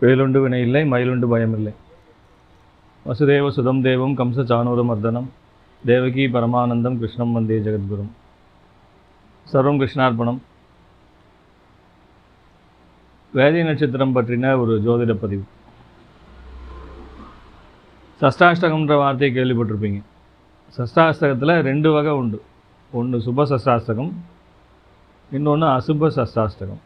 வேலுண்டு வினை இல்லை மயிலுண்டு பயமில்லை வசுதேவ சுதம் தேவம் கம்ச சானூர மர்தனம். தேவகி பரமானந்தம் கிருஷ்ணம் வந்தே ஜெகத்குரும். சர்வம் கிருஷ்ணார்ப்பணம் வேதி நட்சத்திரம் பற்றின ஒரு ஜோதிட பதிவு. சஷ்டாஷ்டகம்ன்ற வார்த்தையை கேள்விப்பட்டிருப்பீங்க. சஷ்டாஷ்டகத்தில் ரெண்டு வகை உண்டு. ஒன்று சுப சஷ்டாஷ்டகம் இன்னொன்று அசுப சஷ்டாஷ்டகம்.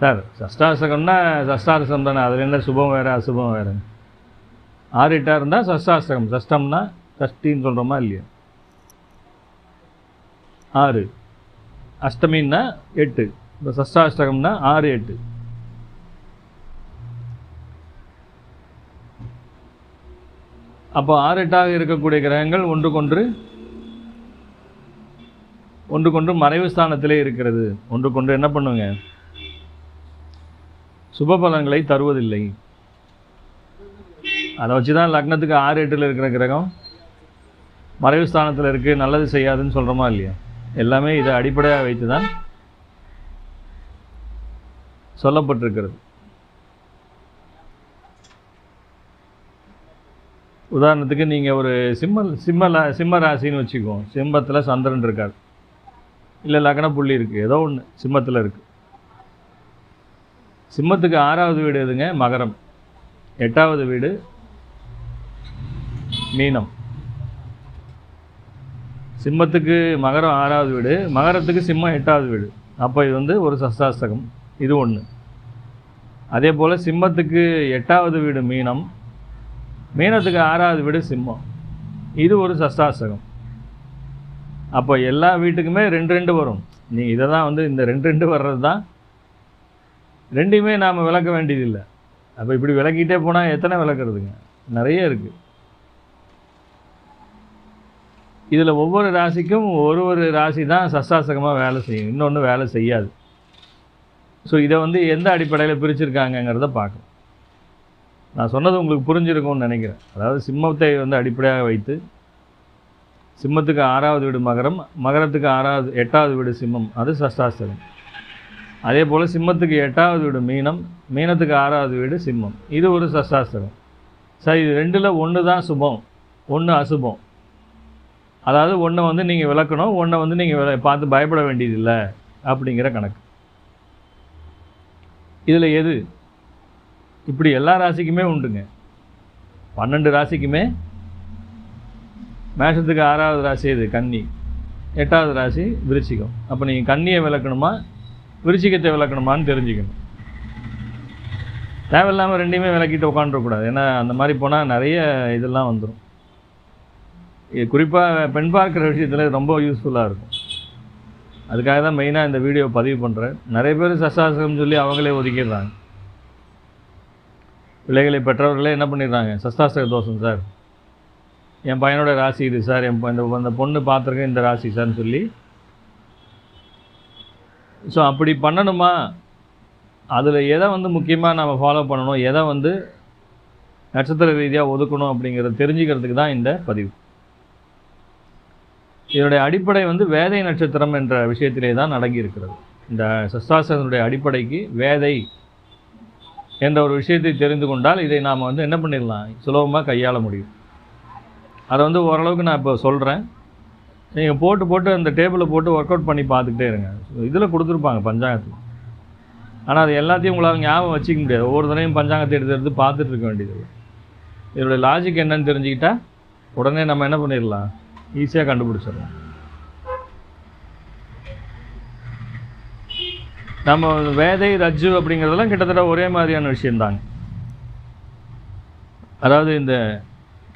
சார் சஷ்டாஷ்டகம்னா சஷ்டாஷ்டம் தானே. அதில் என்ன சுபம் வேறு அசுபம் வேறு? ஆறு எட்டாக இருந்தால் சஷ்டாஷ்டகம். சஷ்டம்னா சஷ்டின்னு சொல்கிறோமா இல்லையா? ஆறு. அஷ்டமின்னா எட்டு. இப்போ சஷ்டாஷ்டகம்னா ஆறு எட்டு. அப்போ ஆறு எட்டாக இருக்கக்கூடிய கிரகங்கள் ஒன்றுக்கொன்று ஒன்றுக்கொன்று மறைவு ஸ்தானத்திலே இருக்கிறது. ஒன்றுக்கொன்று என்ன பண்ணுங்க? சுபபலன்களை தருவதில்லை. அதை வச்சு தான் லக்னத்துக்கு ஆறு எட்டில் இருக்கிற கிரகம் மறைவு ஸ்தானத்தில் இருக்குது நல்லது செய்யாதுன்னு சொல்கிறோமா இல்லையா? எல்லாமே இதை அடிப்படையாக வைத்து தான் சொல்லப்பட்டிருக்கிறது. உதாரணத்துக்கு நீங்கள் ஒரு சிம்ம சிம்ம சிம்ம ராசின்னு வச்சுக்குவோம் சிம்மத்தில் சந்திரன் இருக்கார். இல்லை லக்ன புள்ளி இருக்குது ஏதோ ஒன்று சிம்மத்தில் இருக்குது சிம்மத்துக்கு ஆறாவது வீடு எதுங்க? மகரம். எட்டாவது வீடு மீனம். சிம்மத்துக்கு மகரம் ஆறாவது வீடு மகரத்துக்கு சிம்மம் எட்டாவது வீடு. அப்போ இது வந்து ஒரு சஸ்தாஸ்தகம் இது ஒன்று அதே போல் சிம்மத்துக்கு எட்டாவது வீடு மீனம். மீனத்துக்கு ஆறாவது வீடு சிம்மம். இது ஒரு சஸ்தாஸ்தகம் அப்போ எல்லா வீட்டுக்குமே ரெண்டு ரெண்டு வரும். நீ இதை தான் வந்து இந்த ரெண்டு ரெண்டு வர்றது தான் ரெண்டையுமே நாம் விளக்க வேண்டியதில்லை. அப்போ இப்படி விளக்கிட்டே போனால் எத்தனை விளக்குறதுங்க? நிறைய இருக்குது இதில் ஒவ்வொரு ராசிக்கும் ஒரு ஒரு ராசி தான் சஸ்தாசகமாக வேலை செய்யும். இன்னொன்று வேலை செய்யாது. ஸோ இதை வந்து எந்த அடிப்படையில் பிரிச்சிருக்காங்கங்கிறத பார்க்கணும். நான் சொன்னது உங்களுக்கு புரிஞ்சிருக்கும்னு நினைக்கிறேன். அதாவது சிம்மத்தை வந்து அடிப்படையாக வைத்து சிம்மத்துக்கு ஆறாவது வீடு மகரம் மகரத்துக்கு ஆறாவது எட்டாவது வீடு சிம்மம். அது சஷ்டாஸ்தகம் அதே போல் சிம்மத்துக்கு எட்டாவது வீடு மீனம் மீனத்துக்கு ஆறாவது வீடு சிம்மம். இது ஒரு சசாஸ்திரம். சரி இது ரெண்டில் ஒன்று தான் சுபம் ஒன்று அசுபம். அதாவது ஒன்றை வந்து நீங்கள் விளக்கணும் ஒன்றை வந்து நீங்கள் பார்த்து பயப்பட வேண்டியதில்லை அப்படிங்கிற கணக்கு. இதில் எது? இப்படி எல்லா ராசிக்குமே உண்டுங்க. பன்னெண்டு ராசிக்குமே மேஷத்துக்கு ஆறாவது ராசி இது கன்னி. எட்டாவது ராசி விருச்சிகம். அப்போ நீங்கள் கன்னியை விளக்கணுமா விருச்சிகத்தை விளக்கணுமான்னு தெரிஞ்சுக்கணும். தேவையில்லாமல் ரெண்டையுமே விளக்கிட்டு உட்காந்துருக்கூடாது ஏன்னா அந்த மாதிரி போனால் நிறைய இதெல்லாம் வந்துடும் இது குறிப்பாக பெண் பார்க்குற விஷயத்தில் ரொம்ப யூஸ்ஃபுல்லாக இருக்கும். அதுக்காக தான் மெயினாக இந்த வீடியோ பதிவு பண்ணுறேன் நிறைய பேர் சஸ்தாசகம் சொல்லி அவங்களே ஒதுக்கிடுறாங்க. பிள்ளைகளை பெற்றவர்களே என்ன பண்ணிடுறாங்க? சஸ்தாசக தோஷம் சார். என் பையனோட ராசி இது சார். என் இந்த பொண்ணு பார்த்துருக்கேன் இந்த ராசி சார்னு சொல்லி ஸோ அப்படி பண்ணணுமா? அதில் எதை வந்து முக்கியமாக நம்ம ஃபாலோ பண்ணணும்? எதை வந்து நட்சத்திர ரீதியாக ஒதுக்கணும் அப்படிங்கிறத தெரிஞ்சுக்கிறதுக்கு தான் இந்த பதிவு. இதனுடைய அடிப்படை வந்து வேதை நட்சத்திரம் என்ற விஷயத்திலே தான் அடங்கி இருக்கிறது. இந்த சஸ்தாசனுடைய அடிப்படைக்கு வேதை என்ற ஒரு விஷயத்தை தெரிந்து கொண்டால் இதை நாம் வந்து என்ன பண்ணிடலாம்? சுலபமாக கையாள முடியும். அதை வந்து ஓரளவுக்கு நான் இப்போ சொல்கிறேன் நீங்கள் போட்டு போட்டு அந்த டேபிளில் போட்டு ஒர்க் அவுட் பண்ணி பார்த்துக்கிட்டே இருங்க. இதில் கொடுத்துருப்பாங்க பஞ்சாங்கத்தில் ஆனால் அது எல்லாத்தையும் உங்களால் ஞாபகம் வச்சுக்க முடியாது. ஒவ்வொரு தடவையும் பஞ்சாங்கத்தை எடுத்து எடுத்து பார்த்துட்டு இருக்க வேண்டியது இதோடைய லாஜிக் என்னன்னு தெரிஞ்சுக்கிட்டா உடனே நம்ம என்ன பண்ணிடலாம்? ஈஸியாக கண்டுபிடிச்சிடலாம். நம்ம வேதை ரஜ்ஜு அப்படிங்கிறதெல்லாம் கிட்டத்தட்ட ஒரே மாதிரியான விஷயம்தாங்க. அதாவது இந்த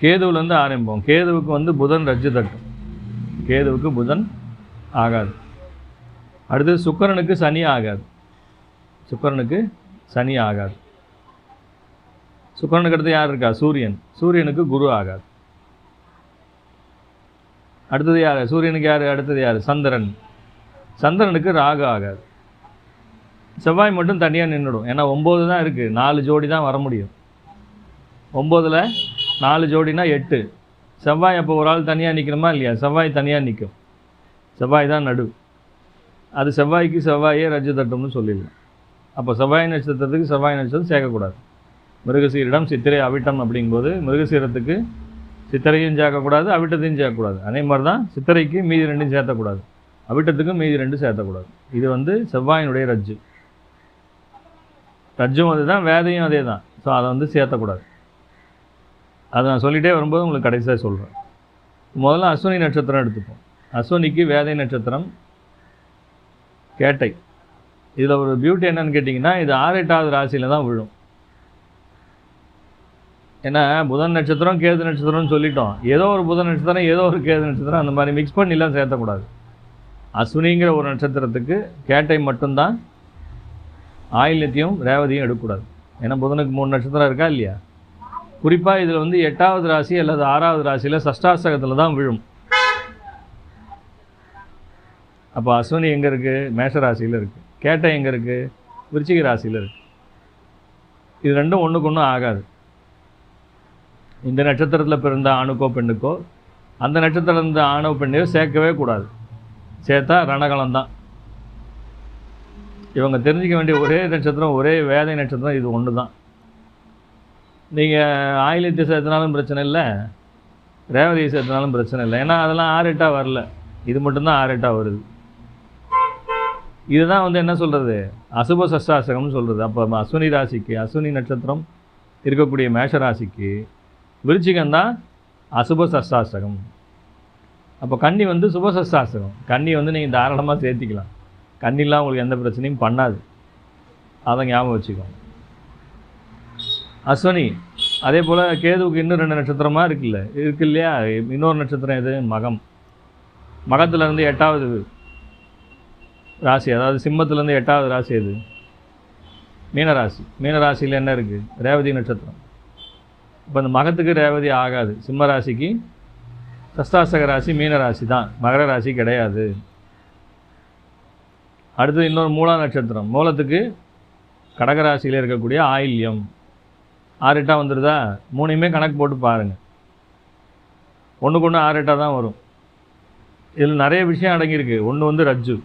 கேதுவிலேருந்து ஆரம்பிப்போம். கேதுவுக்கு வந்து புதன் ரஜ்ஜு தட்டும். கேதுவுக்கு புதன் ஆகாது. அடுத்து சுக்கரனுக்கு சனி ஆகாது. சுக்கரனுக்கு சனி ஆகாது. சுக்கரனுக்கு அடுத்து யார் இருக்கா? சூரியன். சூரியனுக்கு குரு ஆகாது. அடுத்தது யார்? சூரியனுக்கு யார்? அடுத்தது யார்? சந்திரன். சந்திரனுக்கு ராகு ஆகாது. செவ்வாய் மட்டும் தனியாக நின்றுடும் ஏன்னா ஒம்பது தான் இருக்குது நாலு ஜோடி தான் வர முடியும். ஒம்போதில் நாலு ஜோடினா எட்டு. செவ்வாய் அப்போ ஒரு ஆள் தனியாக நிற்கணுமா இல்லையா? செவ்வாய் தனியாக நிற்கும் செவ்வாய் தான் நடு. அது செவ்வாய்க்கு செவ்வாயே ரஜ்ஜு தட்டும்னு சொல்லிடலாம். அப்போ செவ்வாய் நட்சத்திரத்துக்கு செவ்வாய் நட்சத்திரம் சேர்க்கக்கூடாது. மிருகசீரிடம் சித்திரை அவிட்டம் அப்படிங்கும்போது மிருகசீரத்துக்கு சித்திரையும் சேர்க்கக்கூடாது அவிட்டத்தையும் சேர்க்கக்கூடாது. அதே மாதிரி தான் சித்திரைக்கு மீதி ரெண்டும் சேர்த்தக்கூடாது. அவிட்டத்துக்கும் மீதி ரெண்டும் சேர்த்தக்கூடாது. இது வந்து செவ்வாயினுடைய ரஜ்ஜு. ரஜ்ஜும் அதே தான் வேதையும் அதே தான் ஸோ அதை வந்து சேர்த்தக்கூடாது. அதை நான் சொல்லிகிட்டே வரும்போது உங்களுக்கு கடைசியாக சொல்கிறேன் முதல்ல அஸ்வினி நட்சத்திரம் எடுத்துப்போம். அஸ்வினிக்கு வேதை நட்சத்திரம் கேட்டை. இதில் ஒரு பியூட்டி என்னன்னு கேட்டிங்கன்னா இது ஆறு எட்டாவது ராசியில் தான் விழும். ஏன்னா புதன் நட்சத்திரம் கேது நட்சத்திரம்னு சொல்லிட்டோம். ஏதோ ஒரு புதன் நட்சத்திரம் ஏதோ ஒரு கேது நட்சத்திரம் அந்த மாதிரி மிக்ஸ் பண்ணிலாம் சேர்த்தக்கூடாது. அஸ்வினிங்கிற ஒரு நட்சத்திரத்துக்கு கேட்டை மட்டும்தான் ஆயில்யத்தையும் ரேவதியும் எடுக்கக்கூடாது. ஏன்னா புதனுக்கு மூணு நட்சத்திரம் இருக்கா இல்லையா? குறிப்பாக இதில் வந்து எட்டாவது ராசி அல்லது ஆறாவது ராசியில் சஷ்டாசகத்தில் தான் விழும். அப்போ அஸ்வினி எங்கே இருக்குது மேஷ ராசியில் இருக்குது கேட்டை எங்கே இருக்குது விருச்சிக ராசியில் இருக்குது இது ரெண்டும் ஒன்றுக்கு ஒன்றும் ஆகாது. இந்த நட்சத்திரத்தில் பிறந்த ஆணுக்கோ பெண்ணுக்கோ அந்த நட்சத்திரம் இருந்த ஆணோ பெண்ணையோ சேர்க்கவே கூடாது. சேர்த்தா ரணகலம் தான். இவங்க தெரிஞ்சிக்க வேண்டிய ஒரே நட்சத்திரம் ஒரே வேதை நட்சத்திரம் இது ஒன்று தான் நீங்கள் ஆயிலத்தை சேர்த்தனாலும் பிரச்சனை இல்லை. ரேவதியை சேர்த்தனாலும் பிரச்சனை இல்லை. ஏன்னா அதெல்லாம் ஆறு எட்டாக வரல. இது மட்டும்தான் ஆறு எட்டாக வருது. இதுதான் வந்து என்ன சொல்கிறது அசுப சஷ்டாசகம்னு சொல்கிறது அப்போ அஸ்வினி ராசிக்கு அஸ்வினி நட்சத்திரம் இருக்கக்கூடிய மேஷ ராசிக்கு விருச்சிகம் தான் அசுப சஷ்டாசகம். அப்போ கன்னி வந்து சுப சஷ்டாசகம். கன்னி வந்து நீங்கள் தாராளமாக சேர்த்திக்கலாம். கண்ணிலாம் உங்களுக்கு எந்த பிரச்சனையும் பண்ணாது. அதை ஞாபகம் வச்சுக்கோங்க. அஸ்வினி அதே போல் கேதுவுக்கு இன்னும் ரெண்டு நட்சத்திரமாக இருக்குல்ல? இருக்கு இல்லையா? இன்னொரு நட்சத்திரம் எது? மகம். மகத்துலேருந்து எட்டாவது ராசி அதாவது சிம்மத்துலேருந்து எட்டாவது ராசி எது? மீனராசி. மீனராசியில் என்ன இருக்குது ரேவதி நட்சத்திரம். இப்போ இந்த மகத்துக்கு ரேவதி ஆகாது. சிம்ம ராசிக்கு சஸ்தாசக ராசி மீனராசி தான். மகர ராசி கிடையாது. அடுத்தது இன்னொரு மூலா நட்சத்திரம். மூலத்துக்கு கடகராசியில் இருக்கக்கூடிய ஆயில்யம். ஆறு எட்டாக வந்துடுதா மூணையுமே கணக்கு போட்டு பாருங்கள் ஒன்றுக்கு ஒன்று ஆறு எட்டாக தான் வரும். இதில் நிறைய விஷயம் அடங்கியிருக்கு. ஒன்று வந்து ரஜ்ஜு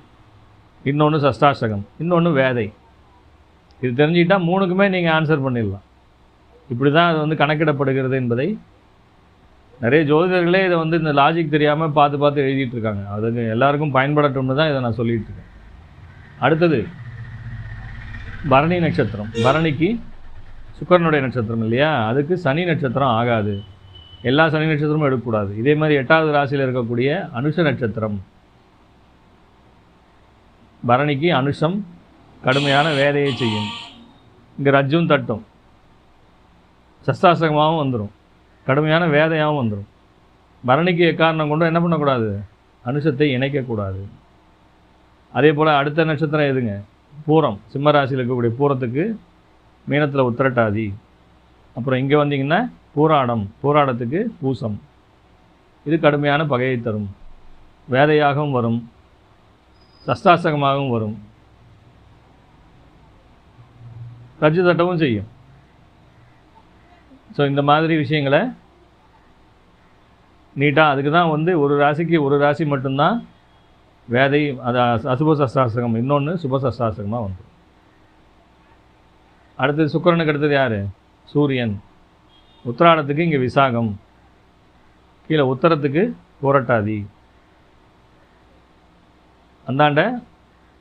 இன்னொன்று சஷ்டாசகம் இன்னொன்று வேதை. இது தெரிஞ்சுக்கிட்டால் மூணுக்குமே நீங்கள் ஆன்சர் பண்ணிடலாம். இப்படி தான் அது வந்து கணக்கிடப்படுகிறது என்பதை நிறைய ஜோதிடர்களே இதை வந்து இந்த லாஜிக் தெரியாமல் பார்த்து பார்த்து எழுதிட்டு இருக்காங்க. அதுக்கு எல்லாருக்கும் பயன்படட்டும்னு தான் இதை நான் சொல்லிகிட்ருக்கேன் இருக்கேன். அடுத்தது பரணி நட்சத்திரம். பரணிக்கு சுக்கரனுடைய நட்சத்திரம் இல்லையா? அதுக்கு சனி நட்சத்திரம் ஆகாது. எல்லா சனி நட்சத்திரமும் எடுக்கக்கூடாது. இதே மாதிரி எட்டாவது ராசியில் இருக்கக்கூடிய அனுஷ நட்சத்திரம். பரணிக்கு அனுஷம் கடுமையான வேலையை செய்யும். இங்கே ரஜ்ஜும் தட்டும். சஸ்தாசகமாகவும் வந்துடும் கடுமையான வேதையாகவும் வந்துடும் பரணிக்கு எக்காரணம் கொண்டு என்ன பண்ணக்கூடாது? அனுஷத்தை இணைக்கக்கூடாது. அதே போல் அடுத்த நட்சத்திரம் எதுங்க? பூரம். சிம்ம ராசியில் இருக்கக்கூடிய பூரத்துக்கு மீனத்தில் உத்திரட்டாதி. அப்புறம் இங்கே வந்தீங்கன்னா பூராடம் பூராடத்துக்கு பூசம். இது கடுமையான பகையை தரும். வேதையாகவும் வரும். சஸ்தாசகமாகவும் வரும். ரஜ்ஜு தட்டவும் செய்யும். ஸோ இந்த மாதிரி விஷயங்களை நீட்டாக அதுக்கு தான் வந்து ஒரு ராசிக்கு ஒரு ராசி மட்டும்தான் வேதை அது அசுப சஸ்தாசகம் இன்னொன்று சுப சஸ்தாசகமாக வந்துடும் அடுத்தது சுக்கிரனுக்கு அடுத்தது யார்? சூரியன். உத்திராடத்துக்கு இங்கே விசாகம். கீழே உத்தரத்துக்கு புரட்டாதி. அந்தாண்ட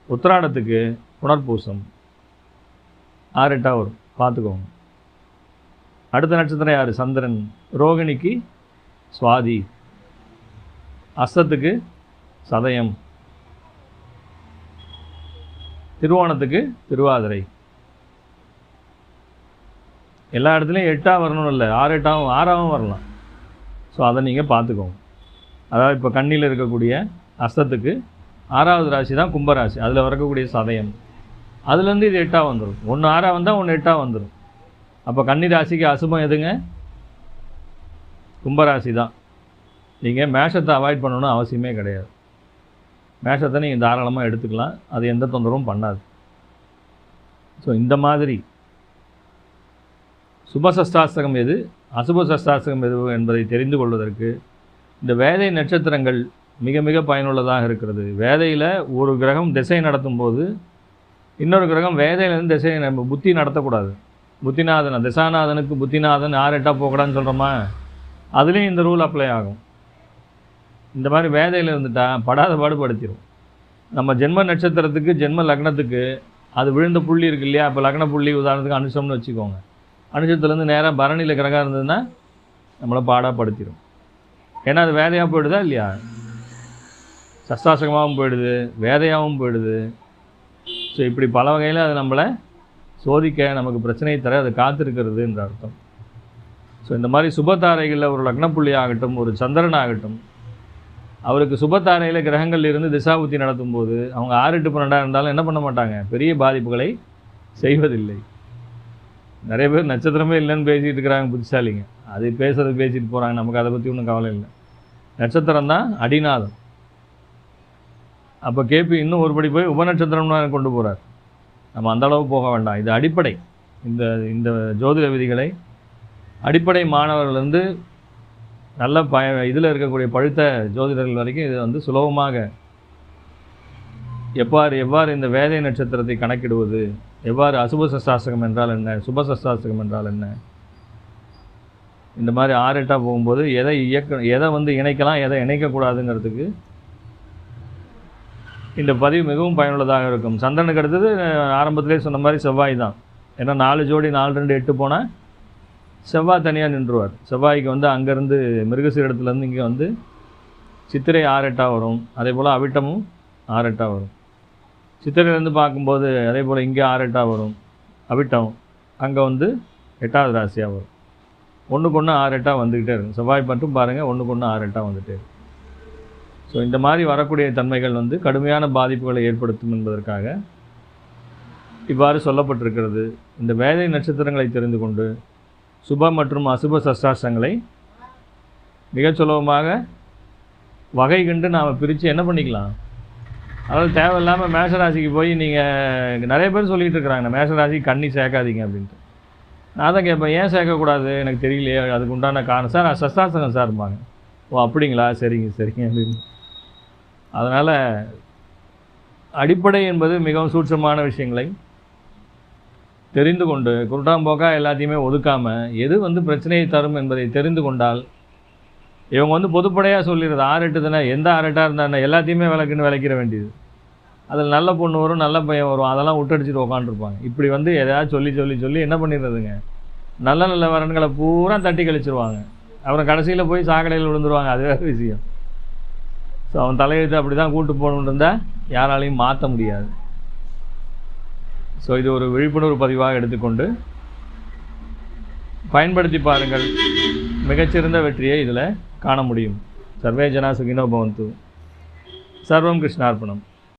உத்திராடத்துக்கு புனர்பூசம். ஆறு எட்டா வரும். பார்த்துக்கோங்க. அடுத்த நட்சத்திரம் யார்? சந்திரன். ரோகிணிக்கு சுவாதி. அஸ்தத்துக்கு சதயம். திருவோணத்துக்கு திருவாதிரை. எல்லா இடத்துலையும் எட்டாக வரணும் இல்லை. ஆறு எட்டாகவும் ஆறாகவும் வரலாம். ஸோ அதை நீங்கள் பார்த்துக்கோங்க. அதாவது இப்போ கண்ணியில் இருக்கக்கூடிய அஸ்தத்துக்கு ஆறாவது ராசி தான் கும்பராசி. அதில் வரக்கூடிய சதயம். அதுலேருந்து இது எட்டாக வந்துடும் ஒன்று ஆறாக வந்தால் ஒன்று எட்டாக வந்துடும் அப்போ கன்னி ராசிக்கு அசுபம் எதுங்க? கும்பராசி தான். நீங்கள் மேஷத்தை அவாய்ட் பண்ணணும்னு அவசியமே கிடையாது. மேஷத்தை நீங்கள் தாராளமாக எடுத்துக்கலாம். அது எந்த தொந்தரவும் பண்ணாது. ஸோ இந்த மாதிரி சுபசஸ்தாஸ்தகம் எது? அசுப சஸ்தாஸ்தகம் எது என்பதை தெரிந்து கொள்வதற்கு இந்த வேதை நட்சத்திரங்கள் மிக மிக பயனுள்ளதாக இருக்கிறது. வேதையில் ஒரு கிரகம் திசை நடத்தும் போது இன்னொரு கிரகம் வேதையிலேருந்து திசையை நம்ம புத்தி நடத்தக்கூடாது. புத்திநாதன் திசாநாதனுக்கு புத்திநாதன் யார் எட்டா போகக்கூடாதுன்னு சொல்கிறோமா அதுலேயும் இந்த ரூல் அப்ளை ஆகும். இந்த மாதிரி வேதையில் இருந்துட்டால் படாத பாடுபடுத்திடும் நம்ம ஜென்ம நட்சத்திரத்துக்கு ஜென்ம லக்னத்துக்கு அது விழுந்த புள்ளி இருக்கு இல்லையா? இப்போ லக்ன புள்ளி உதாரணத்துக்கு அனுஷம்னு வச்சுக்கோங்க. அனுஷத்துலேருந்து நேராக பரணியில் கிரகம் இருந்ததுன்னா நம்மளை பாடாப்படுத்திடும் ஏன்னா அது வேதையாக போயிடுதா இல்லையா? சஸ்தாசகமாகவும் போயிடுது வேதையாகவும் போயிடுது. ஸோ இப்படி பல வகையில் அது நம்மளை சோதிக்க நமக்கு பிரச்சனையை தர அது காத்திருக்கிறது என்ற அர்த்தம். ஸோ இந்த மாதிரி சுபதாரைகளில் ஒரு லக்னப்புள்ளி ஆகட்டும் ஒரு சந்திரன் ஆகட்டும் அவருக்கு சுபத்தாரையில் கிரகங்கள் இருந்து திசாபுத்தி நடத்தும் போது அவங்க ஆறு எட்டு பன்னெண்டாக இருந்தாலும் என்ன பண்ண மாட்டாங்க? பெரிய பாதிப்புகளை செய்வதில்லை. நிறைய பேர் நட்சத்திரமே இல்லைன்னு பேசிகிட்டு இருக்கிறாங்க புத்திசாலிங்க. அது பேசுறது பேசிட்டு போகிறாங்க நமக்கு அதை பற்றி ஒன்றும் கவலை இல்லை. நட்சத்திரம் தான் அடிநாதம். அப்போ கேபி இன்னும் ஒருபடி போய் உபநட்சத்திரம்னு கொண்டு போகிறார் நம்ம அந்தளவு போக வேண்டாம். இது அடிப்படை. இந்த இந்த ஜோதிட விதிகளை அடிப்படை மாணவர்கள்லேருந்து நல்ல ப இதில் இருக்கக்கூடிய பழுத்த ஜோதிடர்கள் வரைக்கும் இது வந்து சுலபமாக எவ்வாறு எவ்வாறு இந்த வேதை நட்சத்திரத்தை கணக்கிடுவது எவ்வாறு அசுப சஸ்தாசகம் என்றால் என்ன? சுப சஸ்தாசகம் என்றால் என்ன? இந்த மாதிரி ஆறு எட்டாக போகும்போது எதை இயக்க எதை வந்து இணைக்கலாம் எதை இணைக்கக்கூடாதுங்கிறதுக்கு இந்த பதிவு மிகவும் பயனுள்ளதாக இருக்கும். சந்திரனுக்கு அடுத்தது ஆரம்பத்திலே சொன்ன மாதிரி செவ்வாய் தான். ஏன்னா நாலு ஜோடி நாலு ரெண்டு எட்டு போனால் செவ்வாய் தனியாக நின்றுவார். செவ்வாய்க்கு வந்து அங்கேருந்து மிருகசீரடத்துலேருந்து இங்கே வந்து சித்திரை ஆரெட்டாக வரும். அதே போல் அவிட்டமும் ஆரெட்டாக வரும். சித்திரையிலேருந்து பார்க்கும்போது அதே போல் இங்கே ஆறெட்டாக வரும். அவிட்டம். அங்கே வந்து எட்டாவது ராசியாக வரும். ஒன்றுக்கு ஒன்று ஆறெட்டாக வந்துக்கிட்டே இருக்கும். செவ்வாய் மட்டும் பாருங்கள் ஒன்றுக்கு ஒன்று ஆறெட்டாக வந்துகிட்டே இருக்கும். ஸோ இந்த மாதிரி வரக்கூடிய தன்மைகள் வந்து கடுமையான பாதிப்புகளை ஏற்படுத்தும் என்பதற்காக இவ்வாறு சொல்லப்பட்டிருக்கிறது. இந்த வேதை நட்சத்திரங்களை தெரிந்து கொண்டு சுப மற்றும் அசுப சஸ்தாசங்களை மிகச் சுலபமாக வகை கண்டு நாம் பிரித்து என்ன பண்ணிக்கலாம்? அதாவது தேவையில்லாமல் மேஷராசிக்கு போய் நீங்கள் நிறைய பேர் சொல்லிகிட்டு இருக்கிறாங்க மேஷராசி கண்ணி சேர்க்காதீங்க அப்படின்ட்டு. நான் தான் கேட்பேன் ஏன் சேர்க்கக்கூடாது? எனக்கு தெரியலையே அதுக்கு உண்டான காரணம். சார் நான் சஸ்தாசனம் சார்பாங்க ஓ அப்படிங்களா? சரிங்க சரிங்க அப்படின்னு. அதனால் அடிப்படை என்பது மிகவும் சூட்சமான விஷயங்களை தெரிந்து கொண்டு குருட்டாம்போக்கா எல்லாத்தையுமே ஒதுக்காமல் எது வந்து பிரச்சனையை தரும் என்பதை தெரிந்து கொண்டால் இவங்க வந்து பொதுப்படையாக சொல்லிடுறது ஆறு தானே? எந்த ஆறு எட்டாக எல்லாத்தையுமே விளக்குன்னு விளக்கிற வேண்டியது. அதில் நல்ல பொண்ணு வரும் நல்ல பையன் வரும் அதெல்லாம் விட்டடிச்சிட்டு உட்காந்துருப்பாங்க இப்படி வந்து எதாவது சொல்லி சொல்லி சொல்லி என்ன பண்ணிடுறதுங்க? நல்ல நல்ல வரன்களை பூரா தட்டி கழிச்சிருவாங்க. அப்புறம் கடைசியில் போய் சாக்கடையில் விழுந்துருவாங்க. அது வேறு விஷயம். ஸோ அவன் தலையெழுத்து அப்படி தான் கூட்டு போகணுன்னு இருந்தால் யாராலையும் மாற்ற முடியாது. ஸோ இது ஒரு விழிப்புணர்வு பதிவாக எடுத்துக்கொண்டு பயன்படுத்தி பாருங்கள். மிகச்சிறந்த வெற்றியை இதில் காண முடியும். சர்வே ஜனா சுகினோ பவந்து. சர்வம் கிருஷ்ணார்ப்பணம்